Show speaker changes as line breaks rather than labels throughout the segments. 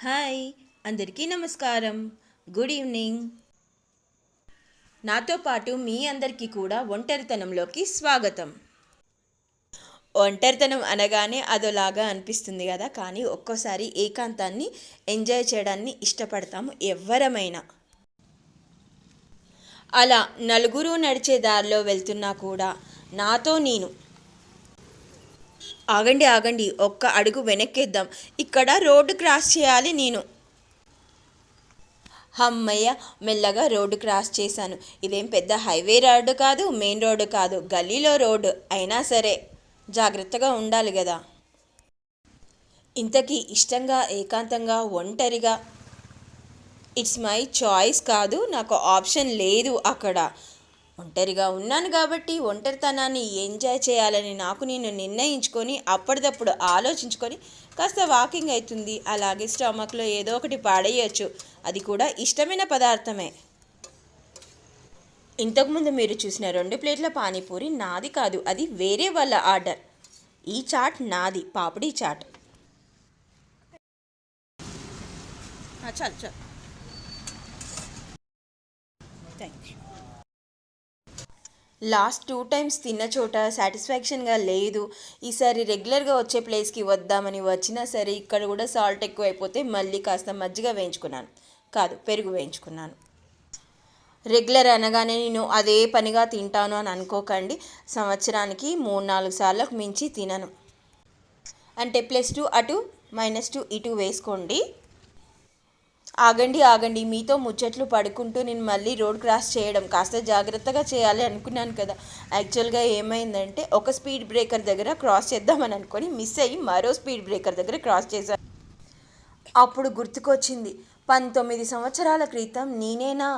Hi అందరికీ నమస్కారం. Good evening. నాతో పాటు మీ అందరికీ కూడా ఒంటరితనంలోకి స్వాగతం. ఒంటరితనం అనగానే అదోలాగా అనిపిస్తుంది కదా కానీ ఒక్కోసారి ఏకాంతాన్ని ఎంజాయ్ చేయడాన్ని ఇష్టపడతాము ఎవ్వరమైనా. అలా నలుగురు నడిచే దారిలో వెళ్తున్నా కూడా నాతో నేను ఆగండి ఆగండి ఒక్క అడుగు వెనక్కేద్దాం. ఇక్కడ రోడ్డు క్రాస్ చేయాలి నేను. అమ్మయ్య మెల్లగా రోడ్డు క్రాస్ చేశాను. ఇదేం పెద్ద హైవే రోడ్డు కాదు మెయిన్ రోడ్డు కాదు గల్లీలో రోడ్డు అయినా సరే. జాగ్రత్తగా ఉండాలి కదా ఇంతకీ ఇష్టంగా ఏకాంతంగా ఒంటరిగా? ఇట్స్ మై చాయిస్ కాదు నాకు ఆప్షన్ లేదు అక్కడ. ఒంటరిగా ఉన్నాను కాబట్టి ఒంటరితనాన్ని ఎంజాయ్ చేయాలని నాకు నేను నిర్ణయించుకొని అప్పటిదప్పుడు ఆలోచించుకొని కాస్త వాకింగ్ అవుతుంది. అలాగే స్టమక్లో ఏదో ఒకటి పాడేయచ్చు. అది కూడా ఇష్టమైన పదార్థమే. ఇంతకుముందు మీరు చూసిన రెండు ప్లేట్ల పానీపూరి నాది కాదు. అది వేరే వాళ్ళ ఆర్డర్. ఈ చాట్ నాది. పాపిడి చాట్. చాలు చాలు. Thank you last two times తిన్న చోట సాటిస్ఫాక్షన్గా లేదు. ఈసారి రెగ్యులర్గా వచ్చే ప్లేస్కి వద్దామని వచ్చినా సరే ఇక్కడ కూడా సాల్ట్ ఎక్కువైపోతే మళ్ళీ కాస్త మజ్జిగ వేయించుకున్నాను. కాదు పెరుగు వేయించుకున్నాను. రెగ్యులర్ అనగానే నేను అదే పనిగా తింటాను అని అనుకోకండి. సంవత్సరానికి మూడు నాలుగు సార్లకు మించి తినను. అంటే ప్లస్ టూ అటు మైనస్ టూ ఇటు వేసుకోండి. ఆగండి ఆగండి మీతో ముచ్చట్లు పడుకుంటూ నేను మళ్ళీ రోడ్ క్రాస్ చేయడం కాస్త జాగ్రత్తగా చేయాలి అనుకున్నాను కదా. యాక్చువల్గా ఏమైందంటే ఒక స్పీడ్ బ్రేకర్ దగ్గర క్రాస్ చేద్దామని అనుకొని మిస్ అయ్యి మరో స్పీడ్ బ్రేకర్ దగ్గర క్రాస్ చేశాను అప్పుడు గుర్తుకొచ్చింది పంతొమ్మిది సంవత్సరాల క్రితం నేనేనా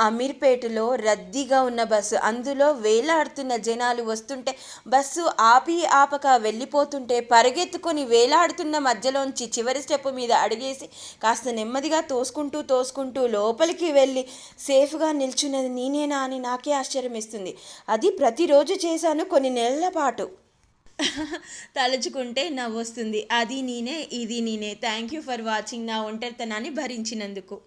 అమీర్పేటలో రద్దీగా ఉన్న బస్సు. అందులో వేలాడుతున్న జనాలు వస్తుంటే బస్సు ఆపి ఆపక వెళ్ళిపోతుంటే పరిగెత్తుకొని వేలాడుతున్న మధ్యలోంచి చివరి స్టెప్ మీద అడిగేసి కాస్త నెమ్మదిగా తోసుకుంటూ తోసుకుంటూ లోపలికి వెళ్ళి సేఫ్గా నిల్చున్నది నేనేనా అని నాకే ఆశ్చర్యం ఇస్తుంది అది ప్రతిరోజు చేశాను కొన్ని నెలల పాటు. తలుచుకుంటే నవ్వొస్తుంది. అది నేనే ఇది నేనే. థ్యాంక్ యూ ఫర్ వాచింగ్ నా ఒంటరితనాన్ని భరించినందుకు.